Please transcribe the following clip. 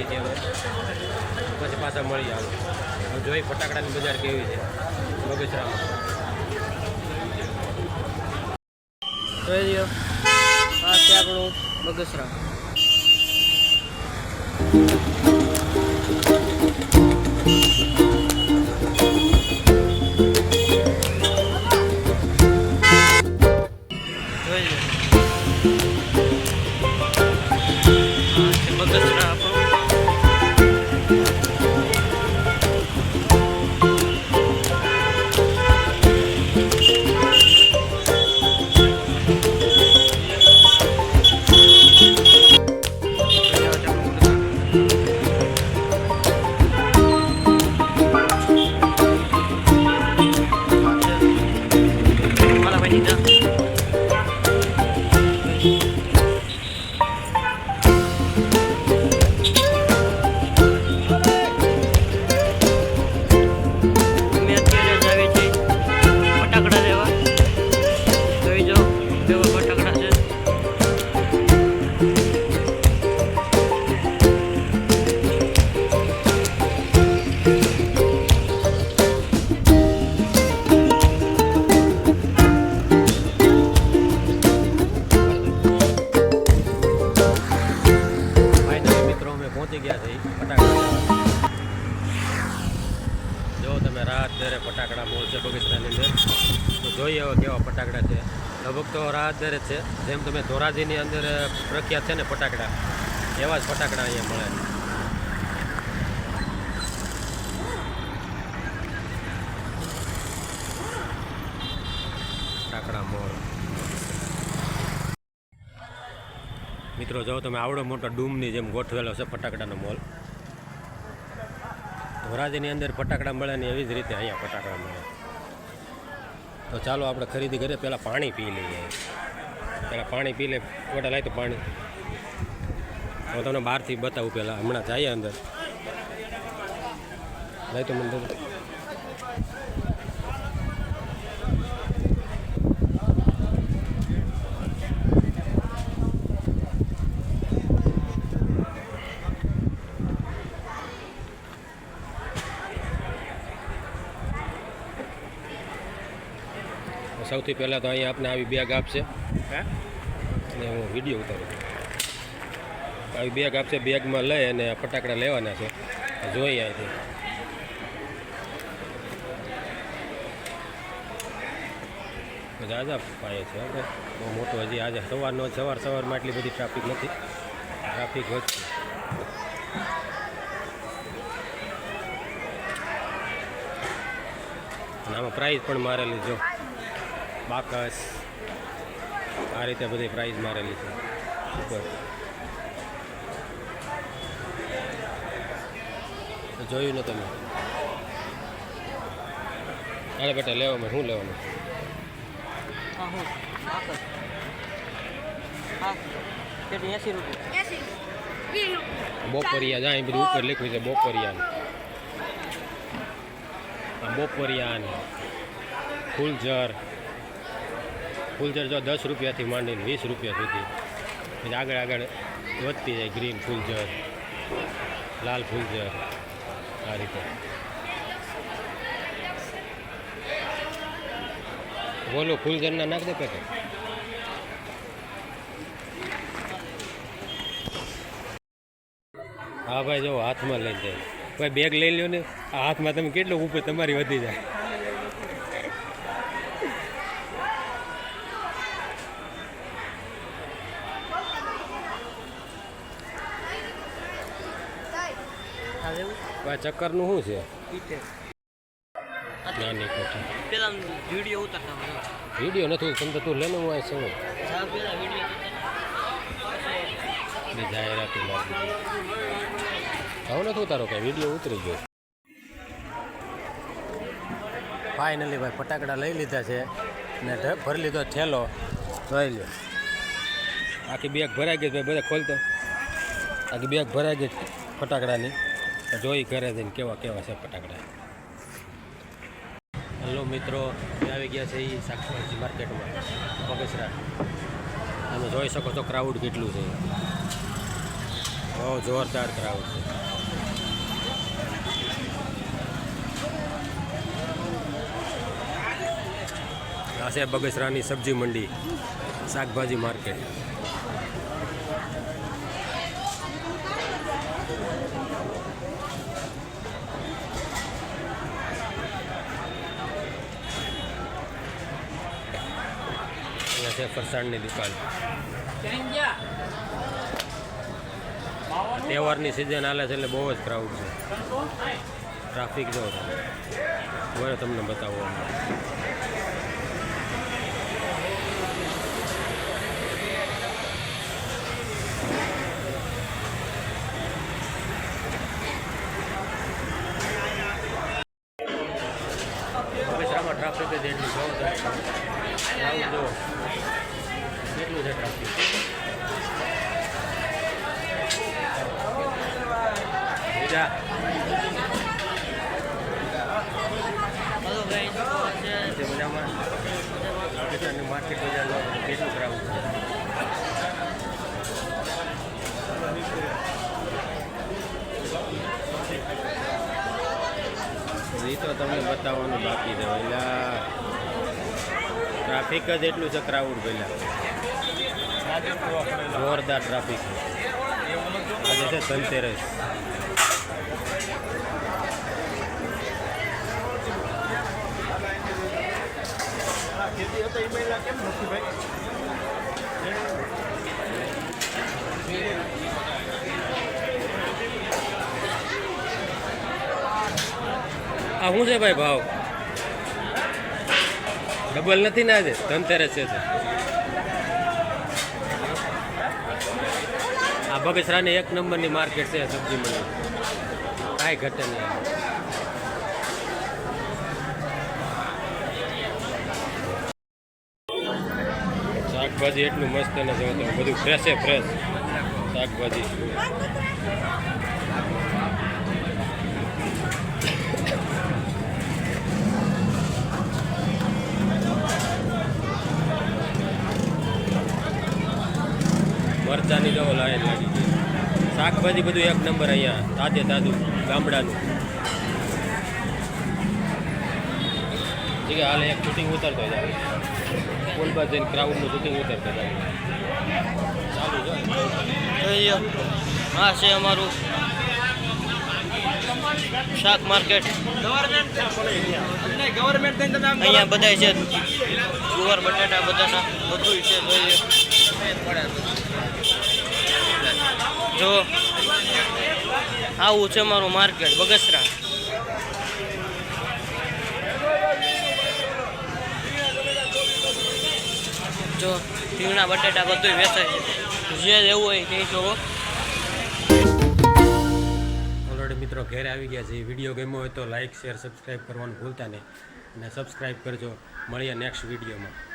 લઈએ છીએ હવે. પછી પાછા મળી આવે જોઈ ફટાકડાની બજાર કેવી છે. બગસરામાં. જોઈ લ્યો. આ છે આપણું બગસરા. તમે રાત દરે ફટાકડા મોલ છે બગીચરાની અંદર. તો જોઈએ હવે કેવા ફટાકડા છે. લગભગ તો રાહત દરે છે. જેમ તમે ધોરાજીની અંદર પ્રખ્યાત છે ને ફટાકડા, એવા જ ફટાકડા અહીંયા મળે. ફટાકડા મોલ મિત્રો, જો તમે આવડો મોટો ડૂમની જેમ ગોઠવેલો છે ફટાકડાનો મોલ. ધોરાજીની અંદર ફટાકડા મળે ને એવી જ રીતે અહીંયા ફટાકડા મળે. તો ચાલો આપણે ખરીદી કરીએ. પહેલાં પાણી પી લઈએ. પહેલાં પાણી પી લે. ઓટા આવી તો પાણી. હું તમને બહારથી બતાવું પહેલાં. હમણાં જઈએ અંદર. લાય તો મને સૌથી પહેલાં તો અહીંયા આપને આવી બેગ આપશે. અને હું વીડિયો ઉતારું આવી બેગ આપશે બેગમાં લઈ અને ફટાકડા લેવાના છે. જોઈએ અહીંથી. જાજા પાયે છે આપણે બહુ મોટું હજી આજે સવારનો સવાર સવારમાં આટલી બધી ટ્રાફિક નથી. ટ્રાફિક વધશે આમાં પ્રાઇઝ પણ મારેલી જો. બાકસ. આ રીતે બધી પ્રાઇઝ મારેલી છે. ઉપર જોયું ને તમે? અરે બેટા લેવામાં શું લેવાનું? બોપરિયા જાય બધું ઉપર લખ્યું છે બોપરિયા. આ બોપરિયા ફૂલઝર. ફૂલઝર જો દસ રૂપિયાથી માંડીને વીસ રૂપિયા સુધી. આગળ આગળ વધતી જાય ગ્રીન ફૂલઝર લાલ ફૂલઝર આ રીતે. બોલો ફૂલઝરના નાખ દે પેકેટ. હા ભાઈ, જો હાથમાં લઈ જાય ભાઈ બેગ લઈ લ્યો ને હાથમાં તમે કેટલો ઉપર તમારી વધી જાય. ચક્કરનું શું છે? નાની કોઠી પેલા વીડિયો ઉતારતા વીડિયો નથી તમે તું લેને હું આ સમજ સાહેબ પેલા વીડિયો બધી જાહેરાતો લાગી હવે નથી ઉતારો કાંઈ વીડિયો ઉતરી ગયો. ફાઇનલી ભાઈ ફટાકડા લઈ લીધા છે ને ભરી લીધો થેલો. જોઈ લો આખી બેગ ભરાઈ ગઈ ભાઈ બધા ખોલતો. આખી બેગ ભરાઈ ગઈ ફટાકડાની. જોઈ ઘરે જઈને કેવા કેવા છે ફટાકડા. હલો મિત્રો આવી ગયા છે એ શાકભાજી માર્કેટમાં બગસરા તમે જોઈ શકો છો ક્રાઉડ કેટલું છે. બહુ જોરદાર ક્રાઉડ છે. આ છે બગસરાની સબ્જી મંડી, શાકભાજી માર્કેટ. છે ફરસાણની દુકાન. તહેવારની સિઝન હાલે છે એટલે બહુ જ ક્રાઉડ છે. ટ્રાફિક જો બરાબર તમને બતાવો ટ્રાફિક જ એટલું જોવો કેટલું છે ટ્રાફિક બીજા મજામાં માર્કેટ બજાર કેટલું ક્રાઉડ એ તો તમને બતાવવાનું બાકી એટલે ટ્રાફિક જ એટલું છે ક્રાઉડ પહેલાં. જોરદાર ટ્રાફિક. આજે છે ધનતેરસ. આ શું છે ભાઈ ભાવ? ડબલ નથી ને આજે? ધનતેરસ છે. આ બગસરાની એક નંબરની માર્કેટ છે સબ્જી મંડી. કાંઈ ઘટે નહીં. શાકભાજી એટલું મસ્ત ને જો તમે બધું ફ્રેશે ફ્રેશ શાકભાજી. શાકભાજી બધું એક નંબર અહીંયા, તાજે તાજું, ગામડાનું. ઠીક હાલ એક શૂટિંગ ઉતરતો જાય પુલ પર જઈને ક્રાઉડનું શૂટિંગ ઉતરતો જાય ચાલુ હા છે અમારું શાક માર્કેટ અહીંયા બધાય છે ગુવાર બટાટા બટાટા બધું છે, જોઈએ. જો, આવું છે મારું માર્કેટ, બગસરા. જો, રીંગણા, બટેટા બધું વેચાય છે. જે લેવું હોય તે જોવો ઓલરેડી મિત્રો ઘેર આવી ગયા છે. વીડિયો ગમ્યો હોય તો લાઇક શેર સબસ્ક્રાઈબ કરવાનું ભૂલતા નહીં. અને સબસ્ક્રાઈબ કરજો. મળીએ નેક્સ્ટ વિડીયોમાં.